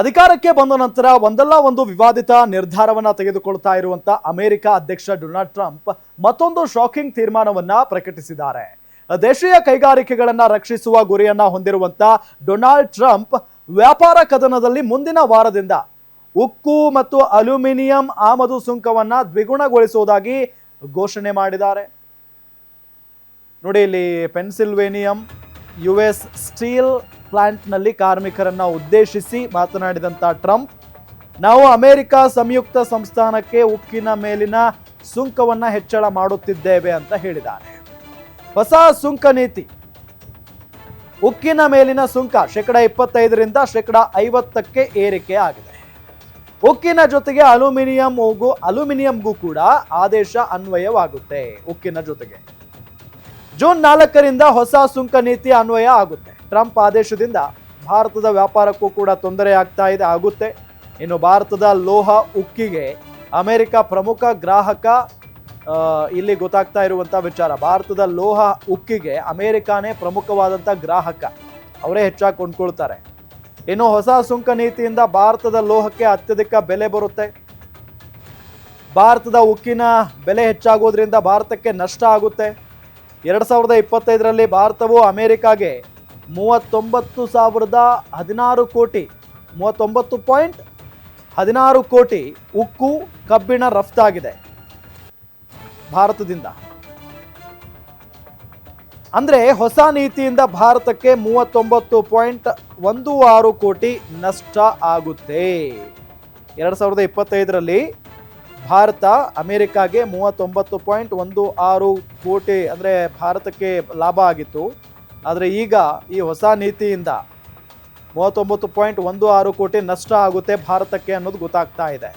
ಅಧಿಕಾರಕ್ಕೆ ಬಂದ ನಂತರ ಒಂದಲ್ಲ ಒಂದು ವಿವಾದಿತ ನಿರ್ಧಾರವನ್ನು ತೆಗೆದುಕೊಳ್ತಾ ಇರುವಂತ ಅಮೆರಿಕ ಅಧ್ಯಕ್ಷ ಡೊನಾಲ್ಡ್ ಟ್ರಂಪ್ ಮತ್ತೊಂದು ಶಾಕಿಂಗ್ ತೀರ್ಮಾನವನ್ನ ಪ್ರಕಟಿಸಿದ್ದಾರೆ. ದೇಶೀಯ ಕೈಗಾರಿಕೆಗಳನ್ನ ರಕ್ಷಿಸುವ ಗುರಿಯನ್ನ ಹೊಂದಿರುವಂತ ಡೊನಾಲ್ಡ್ ಟ್ರಂಪ್ ವ್ಯಾಪಾರ ಕದನದಲ್ಲಿ ಮುಂದಿನ ವಾರದಿಂದ ಉಕ್ಕು ಮತ್ತು ಅಲ್ಯೂಮಿನಿಯಂ ಆಮದು ಸುಂಕವನ್ನ ದ್ವಿಗುಣಗೊಳಿಸುವುದಾಗಿ ಘೋಷಣೆ ಮಾಡಿದ್ದಾರೆ. ನೋಡಿ ಇಲ್ಲಿ ಪೆನ್ಸಿಲ್ವೇನಿಯಂ, ಯು ಎಸ್ ಸ್ಟೀಲ್ ಪ್ಲಾಂಟ್ನಲ್ಲಿ ಕಾರ್ಮಿಕರನ್ನ ಉದ್ದೇಶಿಸಿ ಮಾತನಾಡಿದಂಥ ಟ್ರಂಪ್, ನಾವು ಅಮೆರಿಕ ಸಂಯುಕ್ತ ಸಂಸ್ಥಾನಕ್ಕೆ ಉಕ್ಕಿನ ಮೇಲಿನ ಸುಂಕವನ್ನ ಹೆಚ್ಚಳ ಮಾಡುತ್ತಿದ್ದೇವೆ ಅಂತ ಹೇಳಿದ್ದಾರೆ. ಹೊಸ ಸುಂಕ ನೀತಿ. ಉಕ್ಕಿನ ಮೇಲಿನ ಸುಂಕ ಶೇಕಡ ಇಪ್ಪತ್ತೈದರಿಂದ ಶೇಕಡ ಐವತ್ತಕ್ಕೆ ಏರಿಕೆ ಆಗಿದೆ. ಉಕ್ಕಿನ ಜೊತೆಗೆ ಅಲ್ಯೂಮಿನಿಯಂಗೂ ಅಲ್ಯೂಮಿನಿಯಂಗೂ ಕೂಡ ಆದೇಶ ಅನ್ವಯವಾಗುತ್ತೆ ಉಕ್ಕಿನ ಜೊತೆಗೆ. ಜೂನ್ ನಾಲ್ಕರಿಂದ ಹೊಸ ಸುಂಕ ನೀತಿ ಅನ್ವಯ ಆಗುತ್ತೆ. ಟ್ರಂಪ್ ಆದೇಶದಿಂದ ಭಾರತದ ವ್ಯಾಪಾರಕ್ಕೂ ಕೂಡ ತೊಂದರೆ ಆಗ್ತಾ ಇದೆ, ಆಗುತ್ತೆ. ಇನ್ನು ಭಾರತದ ಲೋಹ ಉಕ್ಕಿಗೆ ಅಮೆರಿಕ ಪ್ರಮುಖ ಗ್ರಾಹಕ ಇಲ್ಲಿ ಗೊತ್ತಾಗ್ತಾ ಇರುವಂಥ ವಿಚಾರ. ಭಾರತದ ಲೋಹ ಉಕ್ಕಿಗೆ ಅಮೆರಿಕಾನೇ ಪ್ರಮುಖವಾದಂಥ ಗ್ರಾಹಕ. ಅವರೇ ಹೆಚ್ಚಾಗಿ ಕೊಂಡ್ಕೊಳ್ತಾರೆ. ಇನ್ನು ಹೊಸ ಸುಂಕ ನೀತಿಯಿಂದ ಭಾರತದ ಲೋಹಕ್ಕೆ ಅತ್ಯಧಿಕ ಬೆಲೆ ಬರುತ್ತೆ. ಭಾರತದ ಉಕ್ಕಿನ ಬೆಲೆ ಹೆಚ್ಚಾಗೋದ್ರಿಂದ ಭಾರತಕ್ಕೆ ನಷ್ಟ ಆಗುತ್ತೆ. ಎರಡು ಸಾವಿರದ ಇಪ್ಪತ್ತೈದರಲ್ಲಿ ಭಾರತವು ಅಮೆರಿಕಾಗೆ ಮೂವತ್ತೊಂಬತ್ತು ಸಾವಿರದ ಹದಿನಾರು ಕೋಟಿ, ಮೂವತ್ತೊಂಬತ್ತು ಪಾಯಿಂಟ್ ಹದಿನಾರು ಕೋಟಿ ಉಕ್ಕು ಕಬ್ಬಿಣ ರಫ್ತಾಗಿದೆ ಭಾರತದಿಂದ. ಅಂದ್ರೆ ಹೊಸ ನೀತಿಯಿಂದ ಭಾರತಕ್ಕೆ ಮೂವತ್ತೊಂಬತ್ತು ಪಾಯಿಂಟ್ ಒಂದು ಆರು ಕೋಟಿ ನಷ್ಟ ಆಗುತ್ತೆ. ಎರಡು ಸಾವಿರದ ಇಪ್ಪತ್ತೈದರಲ್ಲಿ ಭಾರತ ಅಮೆರಿಕಾಗೆ ಮೂವತ್ತೊಂಬತ್ತು ಪಾಯಿಂಟ್ ಒಂದು ಆರು ಕೋಟಿ ಅಂದರೆ ಭಾರತಕ್ಕೆ ಲಾಭ ಆಗಿತ್ತು. ಆದರೆ ಈಗ ಈ ಹೊಸ ನೀತಿಯಿಂದ ಮೂವತ್ತೊಂಬತ್ತು ಪಾಯಿಂಟ್ ಒಂದು ಆರು ಕೋಟಿ ನಷ್ಟ ಆಗುತ್ತೆ ಭಾರತಕ್ಕೆ ಅನ್ನೋದು ಗೊತ್ತಾಗ್ತಾ ಇದೆ.